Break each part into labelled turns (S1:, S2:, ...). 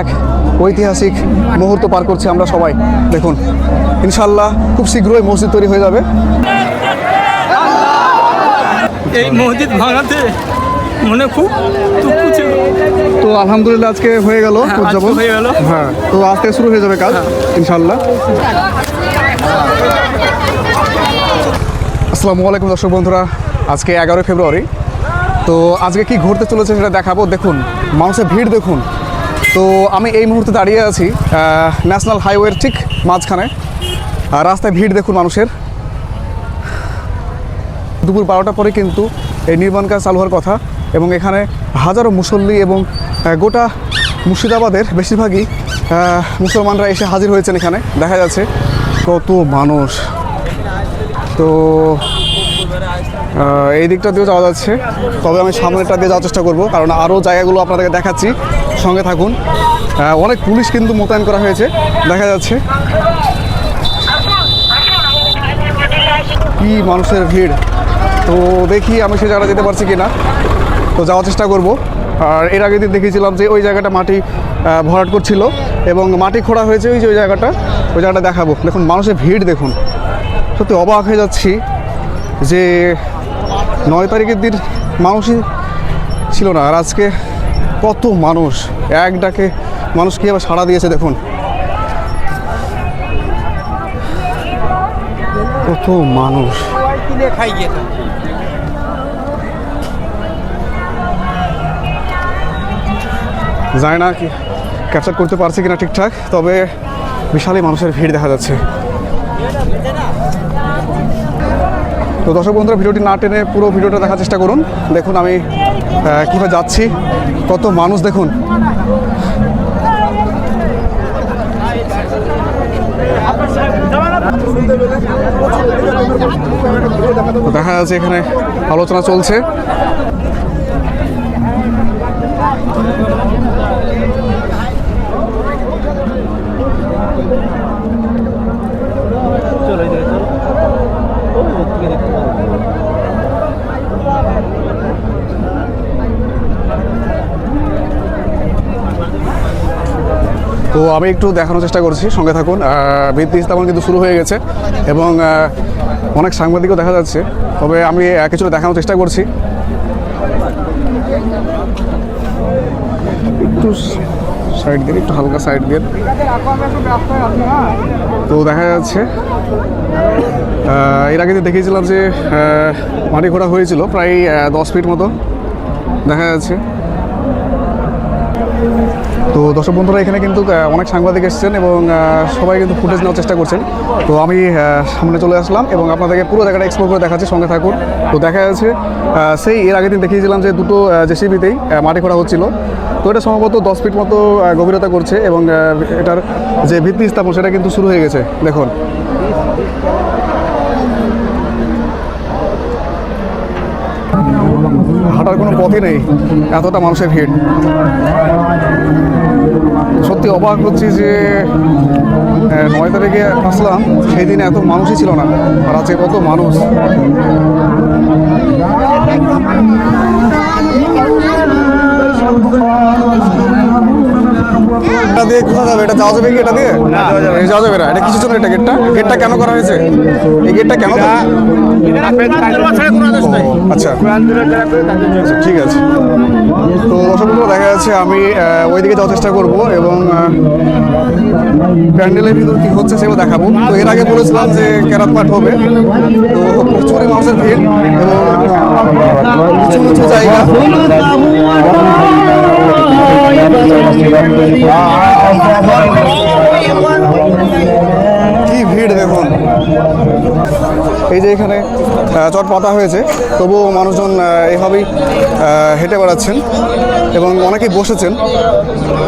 S1: এক ঐতিহাসিক মুহূর্ত পার করছি আমরা সবাই। দেখুন ইনশাল্লাহ খুব শীঘ্রই মসজিদ তৈরি হয়ে যাবে।
S2: এই মসজিদ ভাঙাতে মনে খুব দুঃখ ছিল।
S1: তো আলহামদুলিল্লাহ আজকে হয়ে গেল
S2: হ্যাঁ,
S1: উদযাপন।
S2: হয়ে গেল।
S1: হ্যাঁ তো আজ থেকে শুরু হয়ে যাবে কাজ ইনশাল্লাহ আসসালামু আলাইকুম দর্শক বন্ধুরা আজকে এগারোই ফেব্রুয়ারি। তো আজকে কি ঘুরতে চলেছে সেটা দেখাবো। দেখুন মানুষের ভিড় দেখুন। তো আমি এই মুহূর্তে দাঁড়িয়ে আছি ন্যাশনাল হাইওয়ের ঠিক মাঝখানে। আর রাস্তায় ভিড় দেখুন মানুষের। দুপুর বারোটা পরে কিন্তু এই নির্মাণ কাজ চালু হওয়ার কথা এবং এখানে হাজারো মুসল্লি এবং গোটা মুর্শিদাবাদের বেশিরভাগই মুসলমানরা এসে হাজির হয়েছেন এখানে, দেখা যাচ্ছে। কত মানুষ। তো এই দিকটা দিয়েও যাওয়া যাচ্ছে। তবে আমি সামনেটা দিয়ে যাওয়ার চেষ্টা করব, কারণ আরও জায়গাগুলো আপনাদেরকে দেখাচ্ছি। সঙ্গে থাকুন। অনেক পুলিশ কিন্তু মোতায়েন করা হয়েছে, দেখা যাচ্ছে। কি মানুষের ভিড়। তো দেখি আমি সেই জায়গাটা যেতে পারছি কিনা। তো যাওয়ার চেষ্টা করব। আর এর আগে দিন দেখেছিলাম যে ওই জায়গাটা মাটি ভরাট করছিল এবং মাটি খোঁড়া হয়েছে ওই যে ওই জায়গাটা। ওই জায়গাটা দেখাবো। দেখুন, মানুষের ভিড় দেখুন। সত্যি অবাক হয়ে যাচ্ছি যে নয় তারিখের দিন মানুষই ছিল না। আর আজকে কত মানুষ? এক ডাকে মানুষ কীভাবে সাড়া দিয়েছে দেখুন। কত মানুষ। জানি না কি ক্যাপচার করতে পারছি কিনা ঠিকঠাক, তবে বিশালই মানুষের ভিড় দেখা যাচ্ছে। তো দর্শক বন্ধুরা, ভিডিওটি না টেনে পুরো ভিডিওটা দেখার চেষ্টা করুন। দেখুন আমি কীভাবে যাচ্ছি, কত মানুষ দেখুন। দেখা যাচ্ছে এখানে আলোচনা চলছে। আমি একটু দেখানোর চেষ্টা করছি, সঙ্গে থাকুন। ভিত্তি স্থাপন কিন্তু শুরু হয়ে গেছে এবং অনেক সাংবাদিকও দেখা যাচ্ছে। তবে আমি কিছুটা দেখানোর চেষ্টা করছি। একটু সাইড দিয়ে একটু হালকা সাইড দিয়ে তো দেখা যাচ্ছে এর আগে যে দেখিয়েছিলাম যে মাটি ঘোরা হয়েছিল প্রায় দশ ফিট মতো। দেখা যাচ্ছে। তো দর্শক বন্ধুরা, এখানে কিন্তু অনেক সাংবাদিক এসেছেন এবং সবাই কিন্তু ফুটেজ নেওয়ার চেষ্টা করছেন। তো আমি সামনে চলে আসলাম এবং আপনাদেরকে পুরো জায়গাটা এক্সপ্লোর করে দেখাচ্ছি, সঙ্গে থাকুন। তো দেখা যাচ্ছে সেই, এর আগের দিন দেখিয়েছিলাম যে দুটো জেসিবিতেই মাটি খোঁড়া হচ্ছিল। তো এটা সম্ভবত দশ ফিট মতো গভীরতা করছে এবং এটার যে ভিত্তি স্থাপন, সেটা কিন্তু শুরু হয়ে গেছে। দেখুন। হাঁটার কোনো পথই নেই, এতটা মানুষের ভিড়। সত্যি অবাক হচ্ছি যে নয় তারিখে আসলাম, সেই দিনে এত মানুষই ছিল না, আর আজকে কত মানুষ। দিয়ে কোথায় যাবে? এটা যাওয়া যাবে কি এটা দিয়ে? যাওয়া যাবে না। এটা কিছু জন্য এটা গেটটা গেটটা কেন করা হয়েছে? এই গেটটা কেন আচ্ছা। ঠিক আছে। তো বন্ধুরা দেখা যাচ্ছে আমি আহ, ওইদিকে যাওয়ার চেষ্টা করব এবং প্যান্ডেলের ভিতর কি হচ্ছে সেগুলো দেখাবো। তো এর আগে বলেছিলাম যে কেরাত পাঠ হবে। তো প্রচুরই মানুষের ভিড় এবং কিছু কিছু জায়গা। কি ভিড় দেখুন। এই যে এখানে চট পাতা হয়েছে তবুও মানুষজন আহ, এইভাবেই হেঁটে বেড়াচ্ছেন এবং অনেকেই বসেছেন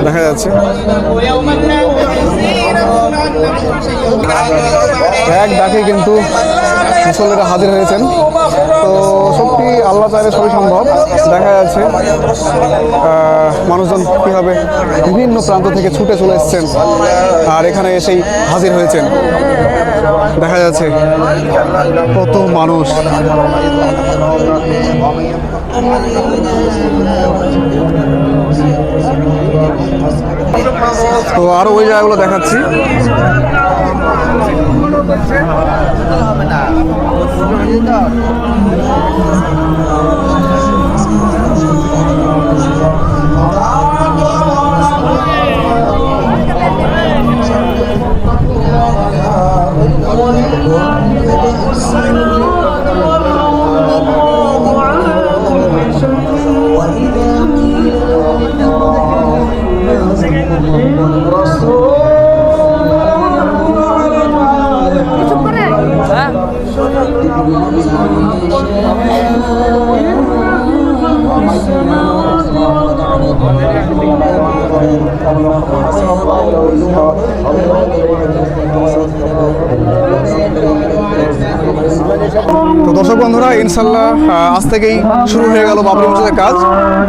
S1: দেখা যাচ্ছে। এক ডাকে কিন্তু মুসল্লিরা হাজির হয়েছেন। তো সত্যি আল্লাহ চাইলে সবই সম্ভব। দেখা যাচ্ছে মানুষজন কীভাবে বিভিন্ন প্রান্ত থেকে ছুটে চলে এসেছেন আর এখানে এসেই হাজির হয়েছেন। দেখা যাচ্ছে, কত মানুষ। তো আরও ওই জায়গাগুলো দেখাচ্ছি। তো আজ থেকেই শুরু হয়ে গেল বাবরি মসজিদের কাজ।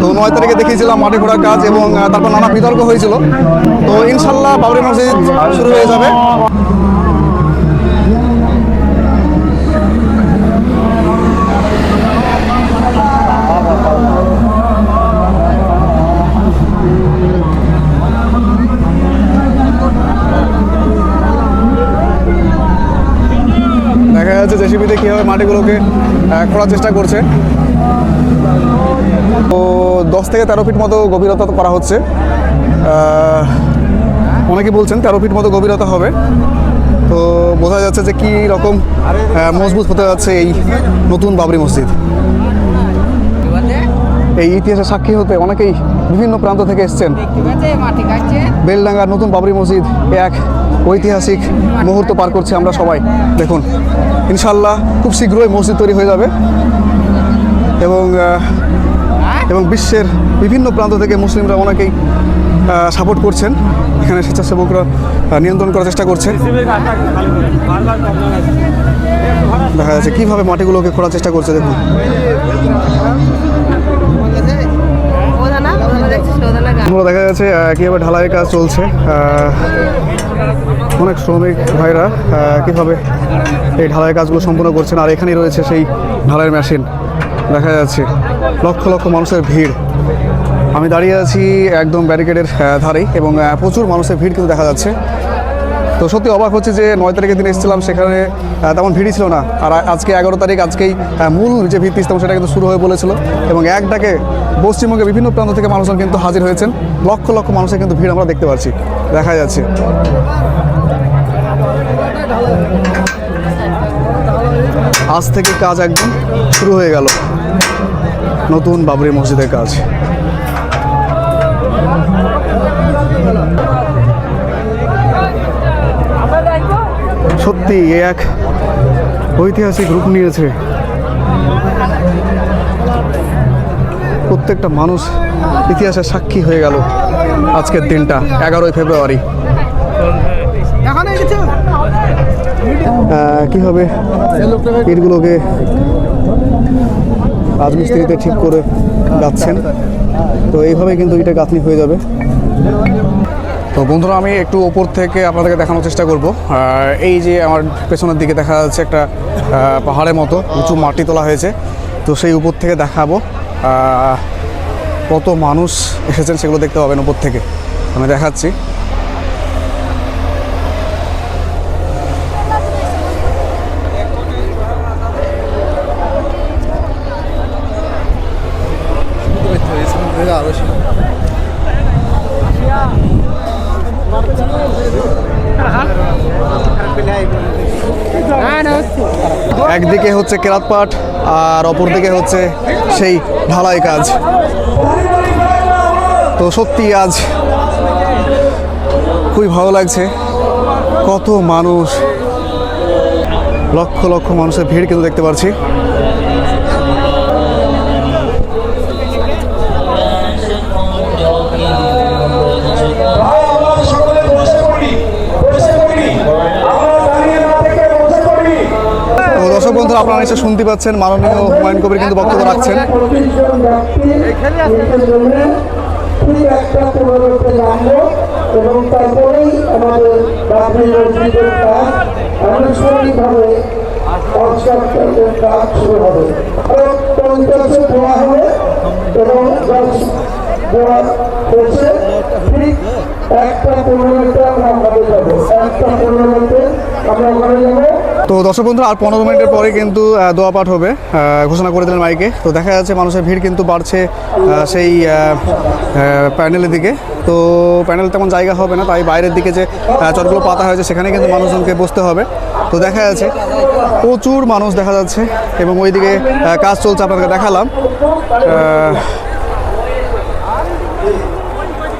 S1: তো নয় তারিখে দেখিয়েছিলাম মাটি ঘোড়ার কাজ এবং তারপর নানা বিতর্ক হয়েছিল। তো ইনশাল্লাহ বাবরি মসজিদ শুরু হয়ে যাবে। কীভাবে মাটিগুলোকে খোলার চেষ্টা করছে। তো দশ থেকে তেরো ফিট মতো গভীরতা করা হচ্ছে। অনেকে বলছেন তেরো ফিট মতো গভীরতা হবে। তো বোঝা যাচ্ছে যে কী রকম মজবুত হতে যাচ্ছে এই নতুন বাবরি মসজিদ। এই ইতিহাসের সাক্ষী হতে অনেকেই বিভিন্ন প্রান্ত থেকে এসছেন। বেলডাঙ্গার নতুন বাবরি মসজিদ এক ঐতিহাসিক মুহূর্ত পার করছি আমরা সবাই। দেখুন ইনশাল্লাহ খুব শীঘ্রই মসজিদ তৈরি হয়ে যাবে। এবং এবং বিশ্বের বিভিন্ন প্রান্ত থেকে মুসলিমরা অনেকেই সাপোর্ট করছেন। এখানে স্বেচ্ছাসেবকরা নিয়ন্ত্রণ করার চেষ্টা করছেন। দেখা যাচ্ছে কীভাবে মাটিগুলোকে খোঁড়ার চেষ্টা করছে দেখুন। আমরা দেখা যাচ্ছে কীভাবে ঢালাইয়ের কাজ চলছে। অনেক শ্রমিক ভাইরা কীভাবে এই ঢালাই কাজগুলো সম্পূর্ণ করছেন, আর এখানেই রয়েছে সেই ঢালাইয়ের মেশিন। দেখা যাচ্ছে, লক্ষ লক্ষ মানুষের ভিড়। আমি দাঁড়িয়ে আছি একদম ব্যারিকেডের ধারেই, এবং প্রচুর মানুষের ভিড় কিন্তু দেখা যাচ্ছে। তো সত্যি অবাক হচ্ছে যে নয় তারিখের দিন এসেছিলাম, সেখানে তেমন ভিড়ই ছিল না। আর আজকে এগারো তারিখ, আজকেই মূল যে ভিত্তি ইস্তেমা সেটা কিন্তু শুরু হয়ে বলেছিল। এবং এক ডাকে পশ্চিমবঙ্গের বিভিন্ন প্রান্ত থেকে মানুষজন কিন্তু হাজির হয়েছেন। লক্ষ লক্ষ মানুষের কিন্তু ভিড় আমরা দেখতে পাচ্ছি, দেখা যাচ্ছে। আজ থেকে কাজ একদম শুরু হয়ে গেল। নতুন বাবরি মসজিদের কাজ। সত্যি এক ঐতিহাসিক রূপ নিয়েছে। প্রত্যেকটা মানুষ ইতিহাসের সাক্ষী হয়ে গেল আজকের দিনটা, এগারোই ফেব্রুয়ারি। কীভাবে ইটগুলোকে রাজমিস্ত্রিতে ঠিক করে যাচ্ছেন তো এইভাবে কিন্তু এটা গাঁথনি হয়ে যাবে। তো বন্ধুরা, আমি একটু ওপর থেকে আপনাদেরকে দেখানোর চেষ্টা করব। এই যে আমার পেছনের দিকে দেখা যাচ্ছে একটা পাহাড়ের মতো, উঁচু মাটি তোলা হয়েছে। তো সেই উপর থেকে দেখাবো কত মানুষ এসেছেন, সেগুলো দেখতে পাবেন উপর থেকে। আমি দেখাচ্ছি। একদিকে হচ্ছে কেরাত পাঠ আর অপর দিকে হচ্ছে সেই ঢালাই কাজ। তো সত্যি আজ খুবই ভালো লাগছে। কত মানুষ, লক্ষ লক্ষ মানুষের ভিড় কিন্তু দেখতে পাচ্ছি বন্ধুরা, আপনারা নিশ্চয় শুনতে পাচ্ছেন মাননীয় হুমায়ুন কবির কিন্তু বক্তব্য রাখছেন।
S3: একটা তারপরেই আমাদের আনুষ্ঠানিকভাবে হবে একটা আমরা যাব একটা পনেরো পনেরোতে আমরা ওখানে যাব।
S1: তো দর্শক বন্ধুরা আর পনেরো মিনিটের পরে কিন্তু দোয়া পাঠ হবে ঘোষণা করে দিলেন মাইকে। তো দেখা যাচ্ছে মানুষের ভিড় কিন্তু বাড়ছে সেই আহ, দিকে। তো প্যানেল তেমন জায়গা হবে না তাই বাইরের দিকে যে চটগুলো পাতা হয়েছে সেখানে কিন্তু মানুষজনকে বসতে হবে। তো দেখা যাচ্ছে প্রচুর মানুষ দেখা যাচ্ছে এবং ওইদিকে কাজ চলছে আপনাদেরকে দেখালাম আহ,
S4: মিনিট বা পনেরো মতো বসে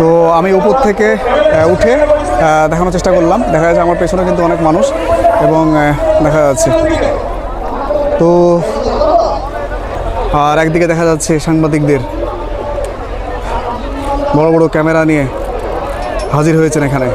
S1: তো আমি উপর থেকে উঠে দেখানোর চেষ্টা করলাম। দেখা যাচ্ছে আমার পেছনে কিন্তু অনেক মানুষ এবং দেখা যাচ্ছে। তো আর একদিকে দেখা যাচ্ছে সাংবাদিকদের বড় বড় ক্যামেরা নিয়ে হাজির হয়েছেন এখানে।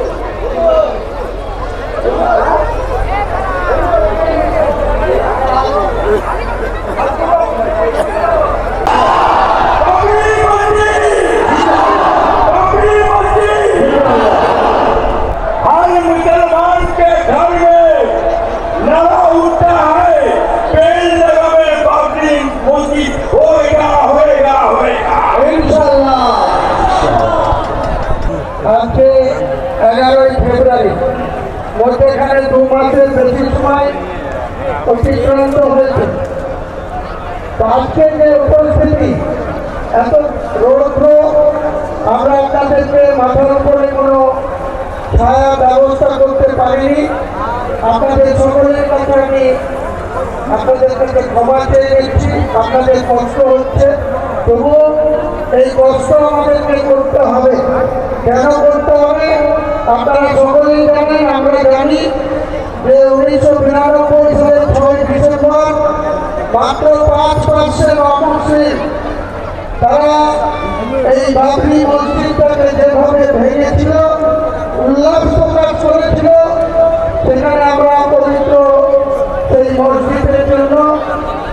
S3: আপনাদের কাছে ক্ষমা চেয়ে নিচ্ছি আপনাদের কষ্ট হচ্ছে। তবুও এই কষ্ট আমাদেরকে করতে হবে। কেন করতে হবে? আপনারা সকলেই জানেন, আমরা জানি যে উনিশশো বিরানব্বই সালের ছয় ডিসেম্বর মাত্র পাঁচ পার্সেন্ট অমুসলিম তারা এই বাবরি মসজিদটাকে যেভাবে ভেঙেছিল, উল্লাস প্রকাশ করেছিল, সেখানে আমরা পবিত্র সেই মসজিদের জন্য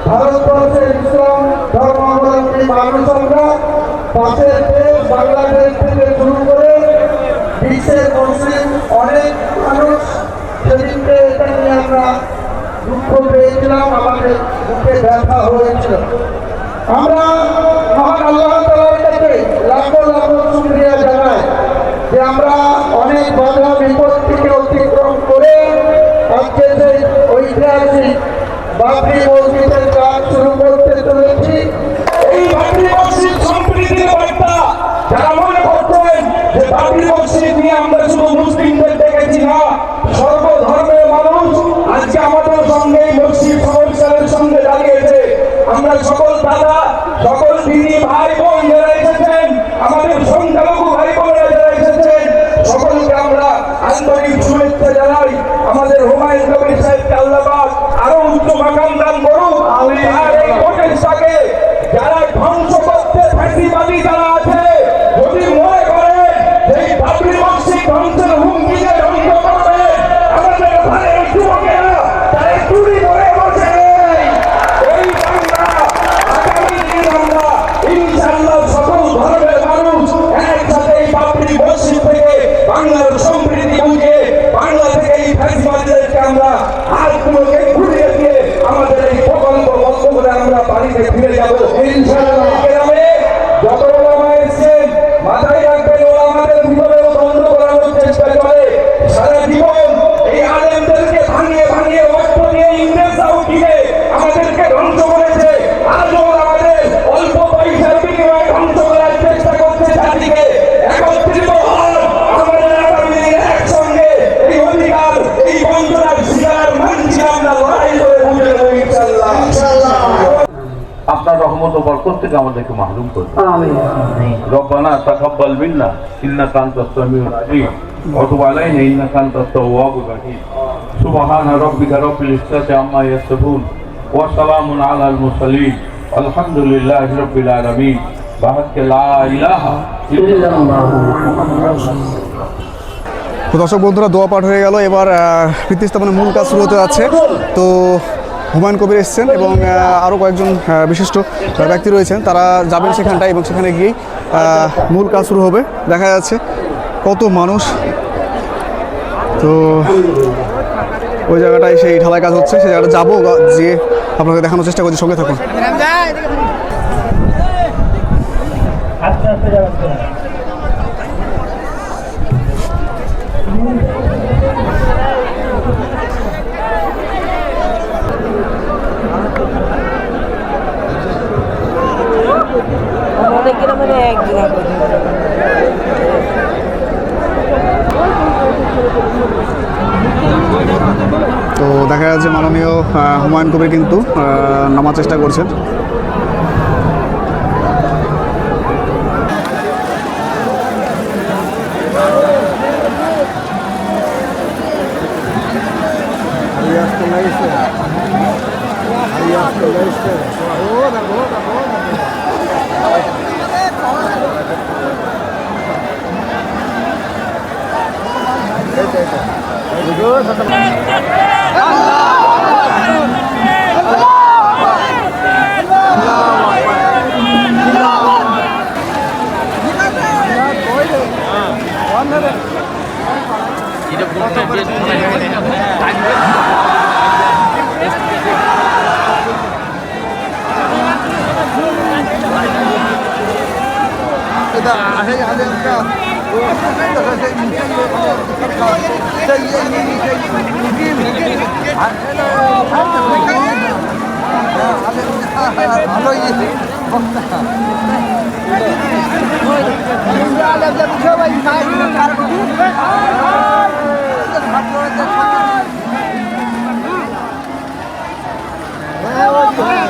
S3: ভারতবর্ষের ইসলাম ধর্মাবলম্বী মানুষ আমরা পাশের দেশ বাংলাদেশ থেকে শুরু করে বিশ্বের মুসলিম অনেক মানুষ সেদিনকে আমরা দুঃখ পেয়েছিলাম, আমাদের বুকে ব্যথা আমরা মহান আল্লাহ তালার কাছে যে আমরা অনেক বাধা বিপত্তিকে অতিক্রম করে আজকে সেই ঐতিহাসিক বাবরি মসজিদের
S4: আমরা সকল দাদা সকল দিদি ভাই বোন যারা এসেছেন আমাদের সংখ্যালঘু ভাই বোনেরা যারা এসেছেন সকলকে আমরা আন্তরিক শুভেচ্ছা জানাই। আমাদের হুমায়ুন কবির সাহেবকে আল্লাহবাদ আরও উচ্চ মাকাম দান করুক। আর এই সাথে যারা ধ্বংস করতে
S5: রহমত ও বরকত থেকে আমাদেরকে মাহরুম করবে। রব্বানা তাকাব্বাল মিন্না ইন্নাকা আনতাস সামিউল আলিম। ওয়া সালামুন আলাল মুরসালিন। আলহামদুলিল্লাহি রাব্বিল আলামিন। বাহাক্কে লা ইলাহা ইল্লাল্লাহ।
S1: তো দর্শক বন্ধুরা দোয়া পাঠ হয়ে গেল। এবার প্রীতি স্থাপনের মূল কাজ শুরু হতে যাচ্ছে। তো হুমায়ুন কবির এসছেন এবং আরও কয়েকজন বিশিষ্ট ব্যক্তি রয়েছেন। তারা যাবেন সেখানটায় এবং সেখানে গিয়েই মূল কাজ শুরু হবে। দেখা যাচ্ছে কত মানুষ। তো ওই জায়গাটায় সেই ঢালাই কাজ হচ্ছে। সেই জায়গাটা যাব যেয়ে আপনাকে দেখানোর চেষ্টা করছি। সঙ্গে থাকুন।
S3: আস্তে যাচ্ছে
S6: একদিন আগে
S1: তো দেখা যাচ্ছে মাননীয় হুমায়ুন কবির কিন্তু নামার চেষ্টা করছেন।
S2: এটা বলতে যে এটা আহে আহে। ভালোই সবাই হ্যাঁ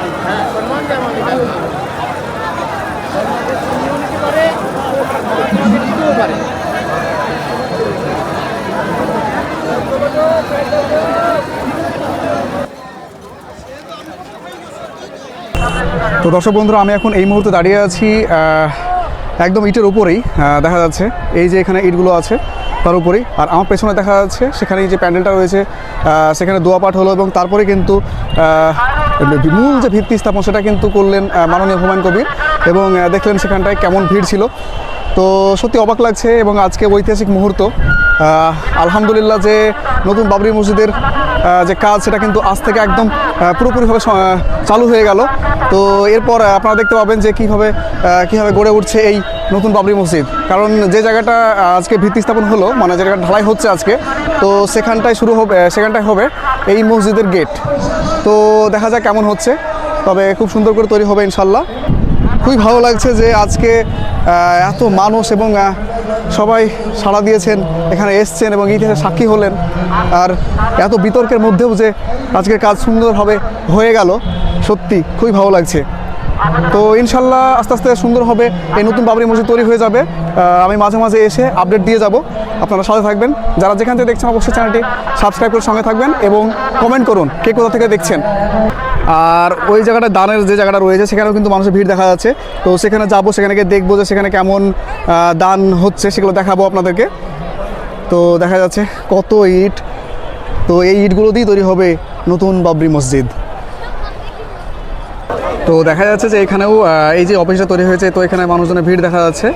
S1: তো দর্শক বন্ধুরা, আমি এখন এই মুহূর্তে দাঁড়িয়ে আছি একদম ইটের উপরেই দেখা যাচ্ছে। এই যে এখানে ইটগুলো আছে, তার উপরেই। আর আমার পেছনে দেখা যাচ্ছে, সেখানে যে প্যান্ডেলটা রয়েছে সেখানে দোয়া পাঠ হলো এবং তারপরে কিন্তু মূল যে ভিত্তি স্থাপন, সেটা কিন্তু করলেন মাননীয় হুমায়ুন কবির এবং দেখলেন সেখানটায় কেমন ভিড় ছিল। তো সত্যি অবাক লাগছে এবং আজকে ঐতিহাসিক মুহূর্ত। আলহামদুলিল্লাহ যে নতুন বাবরি মসজিদের যে কাজ সেটা কিন্তু আজ থেকে একদম পুরোপুরিভাবে চালু হয়ে গেল। তো এরপর আপনারা দেখতে পাবেন যে কীভাবে কীভাবে গড়ে উঠছে এই নতুন বাবরি মসজিদ। কারণ যে জায়গাটা আজকে ভিত্তি স্থাপন হলো মানে জায়গাটা ঢালাই হচ্ছে আজকে, তো সেখানটায় শুরু হবে সেখানটায় হবে এই মসজিদের গেট। তো দেখা যাক কেমন হচ্ছে, তবে খুব সুন্দর করে তৈরি হবে ইনশাল্লাহ। খুবই ভালো লাগছে যে আজকে এত মানুষ এবং সবাই সাড়া দিয়েছেন, এখানে এসছেন এবং ইতিহাসে সাক্ষী হলেন। আর এত বিতর্কের মধ্যেও যে আজকের কাজ সুন্দরভাবে হয়ে গেল। সত্যি, খুবই ভালো লাগছে। তো ইনশাল্লাহ আস্তে আস্তে সুন্দর হবে, এই নতুন বাবরি মসজিদ তৈরি হয়ে যাবে। আমি মাঝে মাঝে এসে আপডেট দিয়ে যাব। আপনারা সাথে থাকবেন। যারা যেখান থেকে দেখছেন অবশ্যই চ্যানেলটি সাবস্ক্রাইব করে সঙ্গে থাকবেন এবং কমেন্ট করুন, কে কোথা থেকে দেখছেন। আর ওই জায়গাটা দানের যে জায়গাটা রয়েছে, সেখানেও কিন্তু মানুষের ভিড় দেখা যাচ্ছে। তো সেখানে যাব, সেখানে গিয়ে দেখব যে সেখানে কেমন দান হচ্ছে, সেগুলো দেখাবো আপনাদেরকে। তো দেখা যাচ্ছে কত ইট। তো এই ইটগুলো দিয়েই তৈরি হবে নতুন বাবরি মসজিদ। তো দেখা যাচ্ছে যে এখানেও এই যে অফিসটা তৈরি হয়েছে, তো এখানে মানুষজনের ভিড় দেখা যাচ্ছে।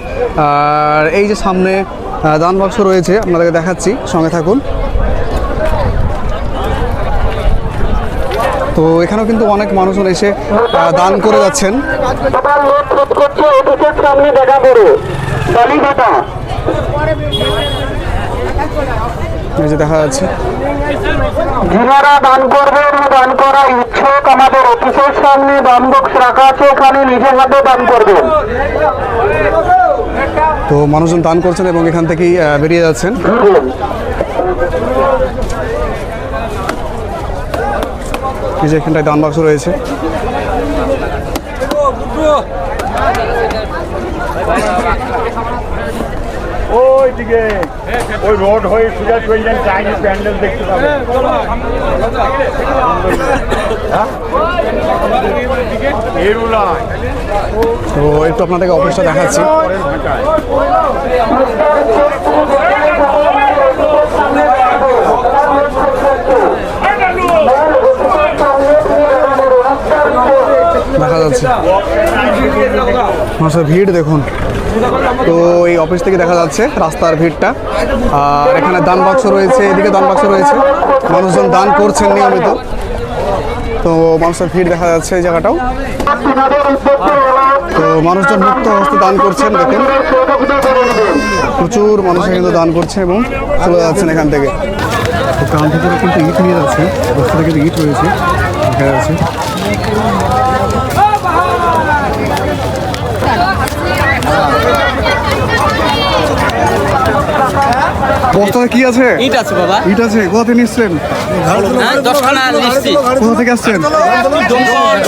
S1: আর এই যে সামনে দান বাক্স রয়েছে, আপনাদেরকে দেখাচ্ছি, সঙ্গে থাকুন। তো এখানেও কিন্তু অনেক মানুষজন এসে দান করে যাচ্ছেন।
S3: সামনে দেখা করো
S1: এই যে দেখা যাচ্ছে।
S3: যারা দান করবেন দান করা ইচ্ছুক আমাদের অফিসের সামনে দান বক্স রাখা আছে এখানে নিজের হাতে দান করবেন
S1: তো মানুষজন দান করছেন এবং এখান থেকেই বেরিয়ে যাচ্ছেন। এই যে এখানটায় দান বাক্স রয়েছে।
S7: ওই দিকে ওই রোড হয়ে সোজা চলে যান চাইনিজ প্যান্ডেল দেখতে পাবেন। এরুলায়।
S1: তো একটু আপনাদেরকে অফিসটা দেখাচ্ছি। দেখা যাচ্ছে। মানুষের ভিড় দেখুন। তো এই অফিস থেকে দেখা যাচ্ছে রাস্তার ভিড়টা। আর এখানে দান বাক্স রয়েছে, এদিকে দান বাক্স রয়েছে। মানুষজন দান করছেন নিয়মিত। তো মানুষের ভিড় দেখা যাচ্ছে এই জায়গাটাও। তো মানুষজন মুক্ত হস্তে দান করছেন, দেখেন। প্রচুর মানুষ কিন্তু দান করছে এবং চলে যাচ্ছেন এখান থেকে। তো গ্রাম ভিতরে কিন্তু ইট নিয়ে যাচ্ছে। রাস্তা থেকে ইট রয়েছে। দেখা যাচ্ছে। বস্তায় কি আছে?
S2: ইট আছে বাবা।
S1: ইট আছে? কোথা থেকে নিচ্ছেন?
S2: হ্যাঁ দশখানা
S1: কোথা থেকে আসছেন?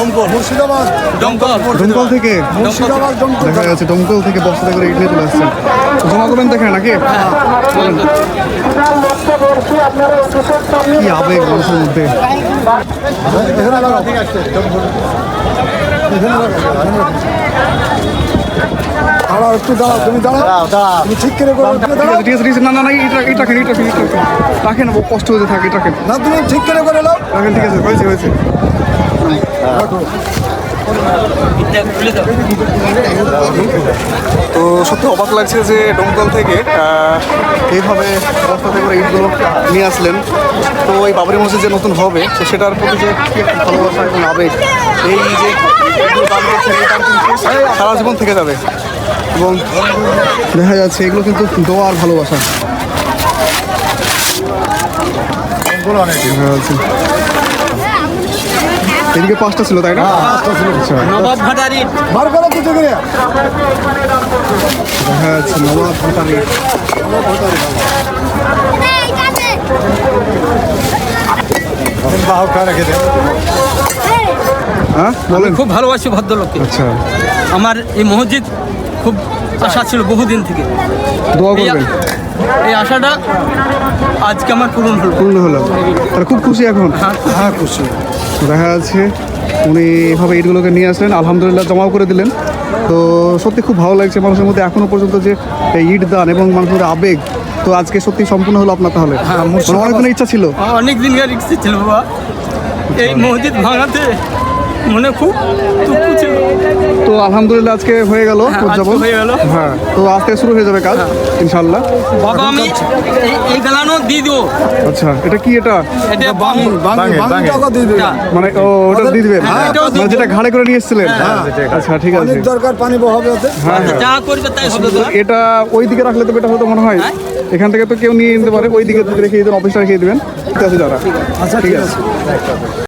S2: দমকল।
S1: দমকল। থেকে? দেখা যাচ্ছে দমকল থেকে বস্তা করে ইট নিয়ে চলে আসছেন। জমা করবেন দেখেন নাকি? কি আবেগ মানুষের মধ্যে।
S3: দাঁড়াও একটু দাঁড়াও তুমি দাঁড়াও। তুমি ঠিক করে করো
S1: ঠিক
S3: দাঁড়াও।
S1: আছে ঠিক আছে না না না এটা এটা রাখেন এটা রাখেন এটা রাখেন রাখেন ও কষ্ট হতে থাকে এটা রাখেন
S3: না। তুমি ঠিক করে করে নাও
S1: রাখেন ঠিক আছে হয়েছে হয়েছে। তো সত্যি অবাক লাগছে যে দমকল থেকে এইভাবে বস্তা থেকে করে ইটগুলো নিয়ে আসলেন। তো এই বাবরি মসজিদ যে নতুন হবে তো সেটার প্রতি যে ভালোবাসা এবং আবেগ এই যে দান করছেন, সারা জীবন থেকে যাবে। এবং দেখা যাচ্ছে এগুলো কিন্তু দোয়া আর ভালোবাসা। এদিকে পাঁচটা ছিল তাই না? আচ্ছা।
S2: নবাব ভাটার।
S3: বার করো কিছু করে
S1: দেখা যাচ্ছে নবাব ভাটারি। হ্যাঁ
S2: খুব ভালোবাসি ভদ্রলোককে।
S1: আচ্ছা।
S2: আমার এই মসজিদ খুব আশা ছিল বহুদিন থেকে।
S1: দোয়া
S2: এই-
S1: করবেন।
S2: এই আশাটা আজকে আমার পূরণ হলো।
S1: পূর্ণ হলো। তাহলে খুব খুশি এখন?
S3: হ্যাঁ খুশি।
S1: দেখা যাচ্ছে উনি এভাবে ইটগুলোকে নিয়ে আসলেন আলহামদুলিল্লাহ জমাও করে দিলেন। তো সত্যি খুব ভালো লাগছে মানুষের মধ্যে এখনও পর্যন্ত যে এই ইট দান এবং মানুষের আবেগ। তো আজকে সত্যি সম্পূর্ণ হলো আপনার তাহলে? মানে অনেক দিনের ইচ্ছা ছিল।
S2: অনেক দিনকার ইচ্ছে ছিল বাবা। এই মসজিদ ভাঙাতে মনে খুব দুঃখ ছিল।
S1: তো আলহামদুলিল্লাহ আজকে হয়ে গেল
S2: হ্যাঁ,
S1: উদযাপন।
S2: হয়ে গেল।
S1: হ্যাঁ তো আজ থেকে শুরু হয়ে যাবে কাজ ইনশাল্লাহ
S2: বাবা আমি এই- গালানো দিয়ে দেবো।
S1: আচ্ছা এটা কি এটা?
S2: এটা
S3: টাকা দিয়ে দেবে।
S1: মানে ও ওটা দিয়ে দিবেন
S2: হ্যাঁ,
S1: মানে যেটা ঘাড়ে করে নিয়ে এসেছিলেন? আচ্ছা ঠিক আছে।
S3: দরকার পানি বহাবে ওতে।
S1: হ্যাঁ হ্যাঁ।
S2: যা করবে তাই হবে তো।
S1: এটা ওই দিকে রাখলে তো এটা হতো মনে হয়। এখান থেকে তো কেউ নিয়ে নিতে পারে ওই দিকে রেখে দিবেন অফিসটা রেখে দিবেন। ঠিক আছে দাদা। আচ্ছা ঠিক আছে।